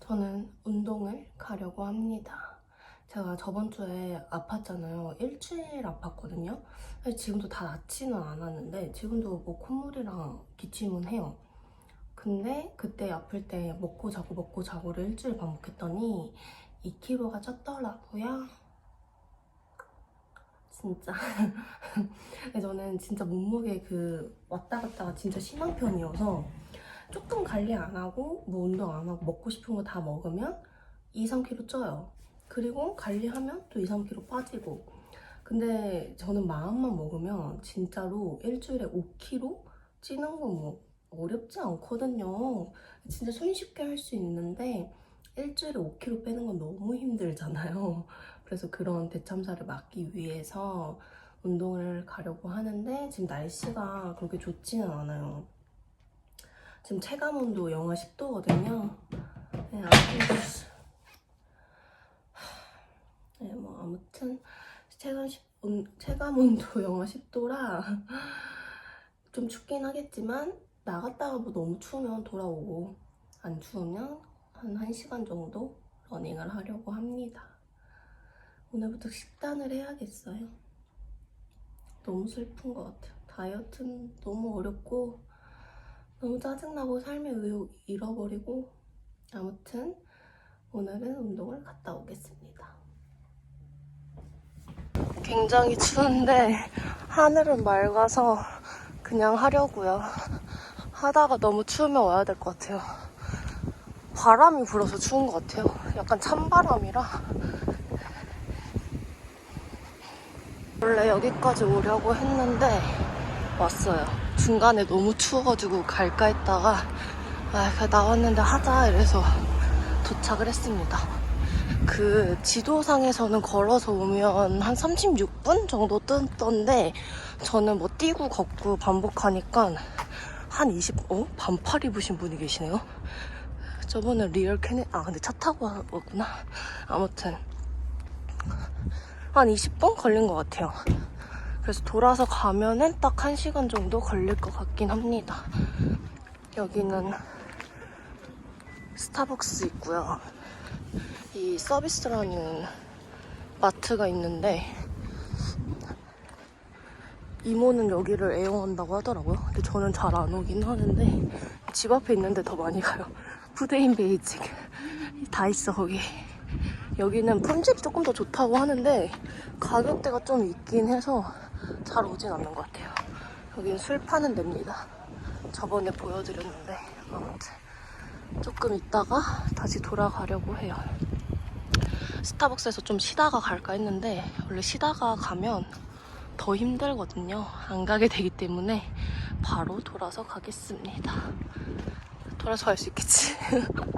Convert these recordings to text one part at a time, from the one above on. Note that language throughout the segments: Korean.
저는 운동을 가려고 합니다. 제가 저번 주에 아팠잖아요. 일주일 아팠거든요. 지금도 다 낫지는 않았는데 지금도 뭐 콧물이랑 기침은 해요. 근데 그때 아플 때 먹고 자고 먹고 자고를 일주일 반복했더니 2kg가 쪘더라고요. 진짜. 저는 진짜 몸무게 그 왔다 갔다가 진짜 심한 편이어서 조금 관리 안 하고 뭐 운동 안 하고 먹고 싶은 거 다 먹으면 2, 3kg 쪄요. 그리고 관리하면 또 2, 3kg 빠지고. 근데 저는 마음만 먹으면 진짜로 일주일에 5kg 찌는 건뭐 어렵지 않거든요. 진짜 손쉽게 할 수 있는데 일주일에 5kg 빼는 건 너무 힘들잖아요. 그래서 그런 대참사를 막기 위해서 운동을 가려고 하는데 지금 날씨가 그렇게 좋지는 않아요. 지금 체감 온도 영하 10도거든요. 네, 아무튼, 네, 뭐 아무튼 체감, 10, 온, 체감 온도 영하 10도라 좀 춥긴 하겠지만 나갔다가 뭐 너무 추우면 돌아오고 안 추우면 한 1시간 정도 러닝을 하려고 합니다. 오늘부터 식단을 해야겠어요. 너무 슬픈 것 같아요. 다이어트는 너무 어렵고 너무 짜증나고 삶의 의욕 잃어버리고 아무튼 오늘은 운동을 갔다 오겠습니다. 굉장히 추운데 하늘은 맑아서 그냥 하려고요. 하다가 너무 추우면 와야 될 것 같아요. 바람이 불어서 추운 것 같아요. 약간 찬바람이라. 원래 여기까지 오려고 했는데 왔어요. 중간에 너무 추워가지고 갈까 했다가 아, 그냥 나왔는데 하자 이래서 도착을 했습니다. 그 지도상에서는 걸어서 오면 한 36분 정도 뜨던데 저는 뭐 뛰고 걷고 반복하니까 한 20, 어? 반팔 입으신 분이 계시네요. 저번에 리얼 캐네, 아 근데 차 타고 왔구나. 아무튼 한 20분 걸린 것 같아요. 그래서 돌아서 가면은 딱 1시간 정도 걸릴 것 같긴 합니다. 여기는 스타벅스 있고요. 이 서비스라는 마트가 있는데 이모는 여기를 애용한다고 하더라고요. 근데 저는 잘 안 오긴 하는데 집 앞에 있는데 더 많이 가요. 푸드인 베이직 다 있어 거기. 여기는 품질이 조금 더 좋다고 하는데 가격대가 좀 있긴 해서 잘 오진 않는 것 같아요. 여기는 술 파는 데입니다. 저번에 보여드렸는데 아무튼 조금 있다가 다시 돌아가려고 해요. 스타벅스에서 좀 쉬다가 갈까 했는데 원래 쉬다가 가면 더 힘들거든요. 안 가게 되기 때문에 바로 돌아서 가겠습니다. 돌아서 갈 수 있겠지.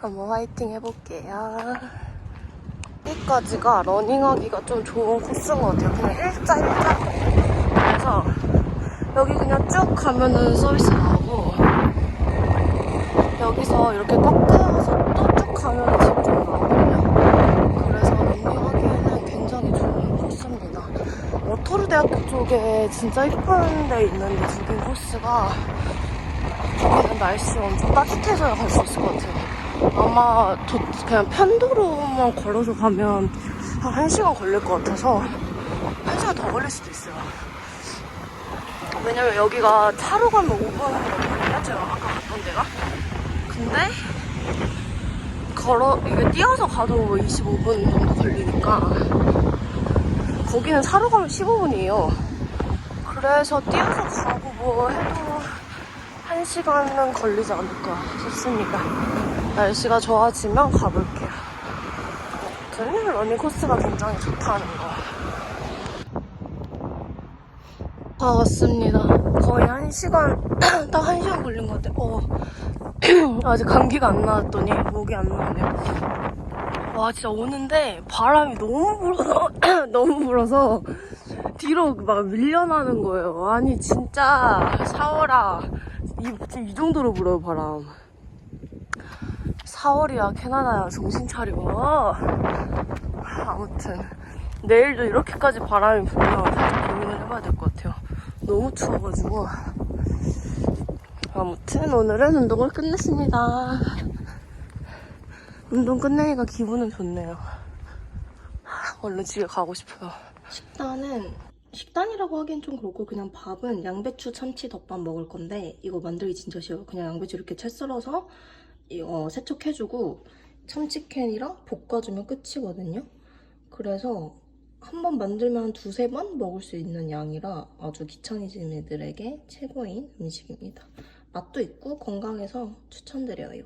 한번 화이팅 해볼게요. 여기까지가 러닝하기가 좀 좋은 코스인 것 같아요. 그냥 일자 일자. 그래서 여기 그냥 쭉 가면은 서비스 나오고 여기서 이렇게 꺾어서 또 쭉 가면은 집좀 나오거든요. 그래서 러닝하기에는 굉장히 좋은 코스입니다. 워터루 대학교 쪽에 진짜 이쁜 데 있는데 두개 코스가 거기는 날씨 엄청 따뜻해서야 갈 수 있을 것 같아요. 아마 도, 그냥 편도로만 걸어서 가면 한 1시간 걸릴 것 같아서 1시간 더 걸릴 수도 있어요. 왜냐면 여기가 차로 가면 5분 걸리거든요. 제가 아까 갔던 데가. 근데 걸어 이게 뛰어서 가도 25분 정도 걸리니까 거기는 차로 가면 15분이에요. 그래서 뛰어서 가고 뭐 해도 1시간은 걸리지 않을까 싶습니다. 날씨가 좋아지면 가볼게요. 아무튼 러닝 코스가 굉장히 좋다는 거. 다 왔습니다. 거의 1시간, 딱 1시간 걸린 것 같아요. 어. 아직 감기가 안 나왔더니 목이 안 나오네요. 와, 진짜 오는데 바람이 너무 불어서, 너무 불어서 뒤로 막 밀려나는 거예요. 아니, 진짜 샤워라. 이, 이 정도로 불어요, 바람. 4월이야, 캐나다야, 정신 차려. 아무튼 내일도 이렇게까지 바람이 불면 고민을 해봐야 될 것 같아요. 너무 추워가지고. 아무튼 오늘은 운동을 끝냈습니다. 운동 끝내니까 기분은 좋네요. 얼른 집에 가고 싶어요. 식단은 식단이라고 하기엔 좀 그렇고 그냥 밥은 양배추 참치 덮밥 먹을 건데 이거 만들기 진짜 쉬워요. 그냥 양배추 이렇게 채 썰어서 이거 세척해주고 참치캔이랑 볶아주면 끝이거든요. 그래서 한 번 만들면 한 두세 번 먹을 수 있는 양이라 아주 귀차니즘 애들에게 최고인 음식입니다. 맛도 있고 건강해서 추천드려요.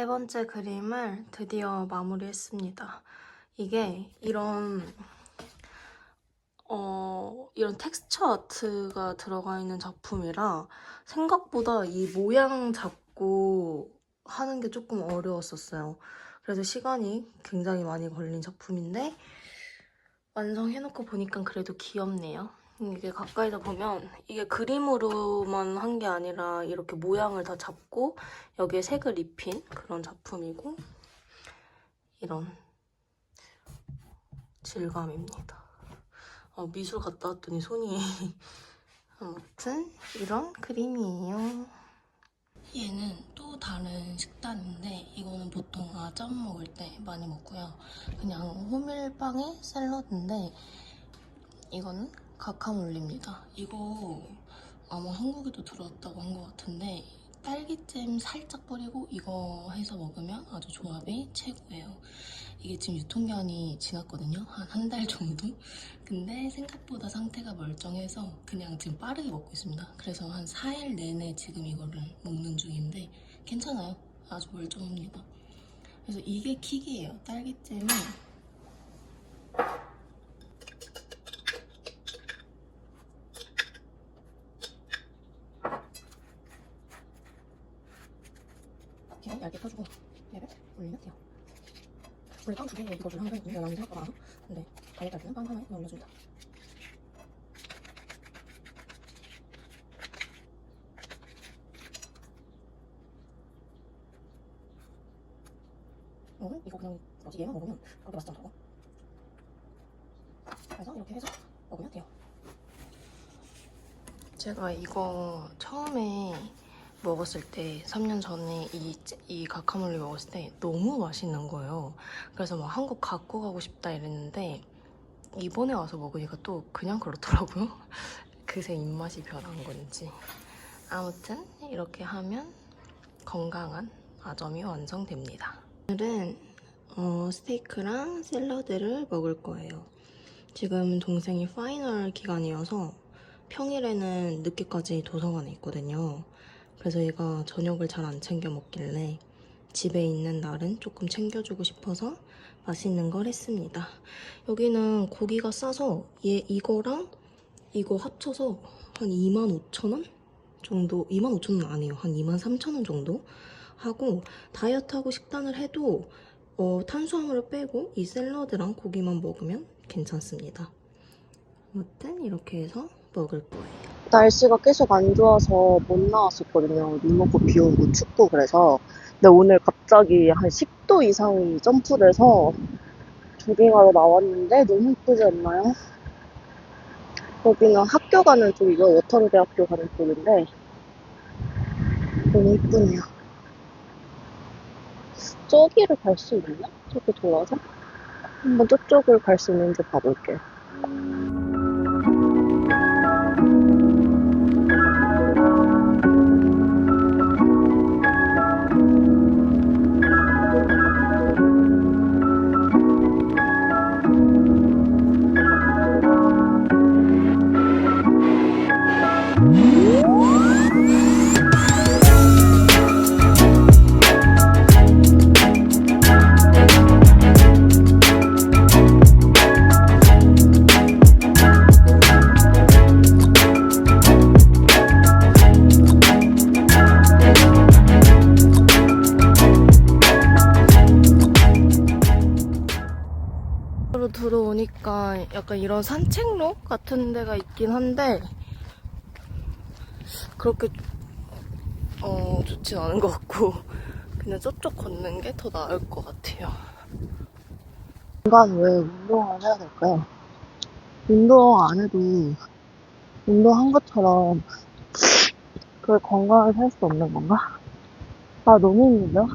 세 번째 그림을 드디어 마무리했습니다. 이게 이런 어, 이런 텍스처 아트가 들어가 있는 작품이라 생각보다 이 모양 잡고 하는 게 조금 어려웠었어요. 그래서 시간이 굉장히 많이 걸린 작품인데 완성해놓고 보니까 그래도 귀엽네요. 이게 가까이서 보면 이게 그림으로만 한 게 아니라 이렇게 모양을 다 잡고 여기에 색을 입힌 그런 작품이고 이런 질감입니다. 어, 미술 갔다 왔더니 손이 아무튼 이런 그림이에요. 얘는 또 다른 식단인데 이거는 보통 아점 먹을 때 많이 먹고요. 그냥 호밀빵에 샐러드인데 이거는 가카몰리입니다. 이거 아마 한국에도 들어왔다고 한 것 같은데 딸기잼 살짝 뿌리고 이거 해서 먹으면 아주 조합이 최고예요. 이게 지금 유통기한이 지났거든요. 한 한 달 정도? 근데 생각보다 상태가 멀쩡해서 그냥 지금 빠르게 먹고 있습니다. 그래서 한 4일 내내 지금 이거를 먹는 중인데 괜찮아요. 아주 멀쩡합니다. 그래서 이게 킥이에요. 딸기잼은 얇게 펴주고 얘를 올리면 돼요. 원래 빵두 개에 이거를 항상 올려놨는 생각보다 많아. 근데 다이어트 할 때는 빵 하나에 올려준다. 어? 이거 그냥 뭐지 얘만 먹으면 그렇게 맛있지 않다고? 그래서 이렇게 해서 먹으면 돼요. 제가 이거 처음에 먹었을 때 3년 전에 이, 이 가카몰리 먹었을 때 너무 맛있는 거예요. 그래서 막 한국 갖고 가고 싶다 이랬는데 이번에 와서 먹으니까 또 그냥 그렇더라고요. 그새 입맛이 변한 건지. 아무튼 이렇게 하면 건강한 아점이 완성됩니다. 오늘은 어, 스테이크랑 샐러드를 먹을 거예요. 지금 동생이 파이널 기간이어서 평일에는 늦게까지 도서관에 있거든요. 그래서 얘가 저녁을 잘 안 챙겨 먹길래 집에 있는 날은 조금 챙겨주고 싶어서 맛있는 걸 했습니다. 여기는 고기가 싸서 얘 이거랑 이거 합쳐서 한 25,000원 정도 25,000원 아니에요. 한 23,000원 정도 하고 다이어트하고 식단을 해도 어, 탄수화물을 빼고 이 샐러드랑 고기만 먹으면 괜찮습니다. 아무튼 이렇게 해서 먹을 거예요. 날씨가 계속 안 좋아서 못 나왔었거든요. 눈 오고 비 오고 춥고 그래서. 근데 오늘 갑자기 한 10도 이상이 점프돼서 조깅하러 나왔는데 너무 예쁘지 않나요? 여기는 학교 가는 쪽이고 워터루 대학교 가는 쪽인데 너무 예쁘네요. 저기를 갈 수 있나? 저기 돌아서? 한번 저쪽을 갈 수 있는지 봐볼게요. 들어오니까 약간 이런 산책로 같은 데가 있긴 한데 그렇게 어 좋진 않은 것 같고 그냥 저쪽 걷는 게 더 나을 것 같아요. 인간 왜 운동을 해야 될까요? 운동 안 해도 운동한 것처럼 그 건강을 살 수 없는 건가? 아 너무 힘들죠?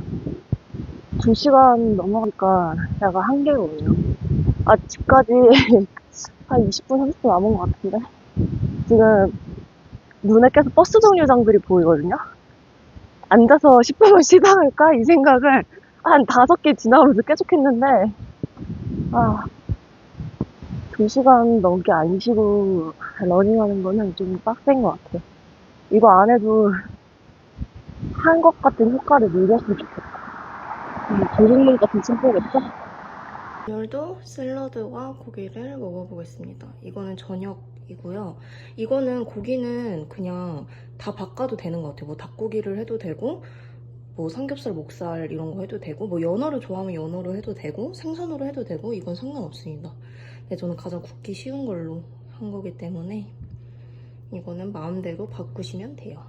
두 시간 넘어가니까 약간 한계가 오네요. 아 집까지 한 20분 30분 남은 것 같은데 지금 눈에 계속 버스 정류장들이 보이거든요. 앉아서 10분만 쉬다 갈까 이 생각을 한 다섯 개 지나면서 계속 했는데 아, 두 시간 넘게 안 쉬고 러닝하는 거는 좀 빡센 것 같아요. 이거 안 해도 한 것 같은 효과를 누렸으면 좋겠다. 음, 조직문 같은 침포겠죠? 오늘도 샐러드와 고기를 먹어보겠습니다. 이거는 저녁이고요. 이거는 고기는 그냥 다 바꿔도 되는 것 같아요. 뭐 닭고기를 해도 되고, 뭐 삼겹살, 목살 이런 거 해도 되고, 뭐 연어를 좋아하면 연어로 해도 되고, 생선으로 해도 되고, 이건 상관없습니다. 근데 저는 가장 굽기 쉬운 걸로 한 거기 때문에 이거는 마음대로 바꾸시면 돼요.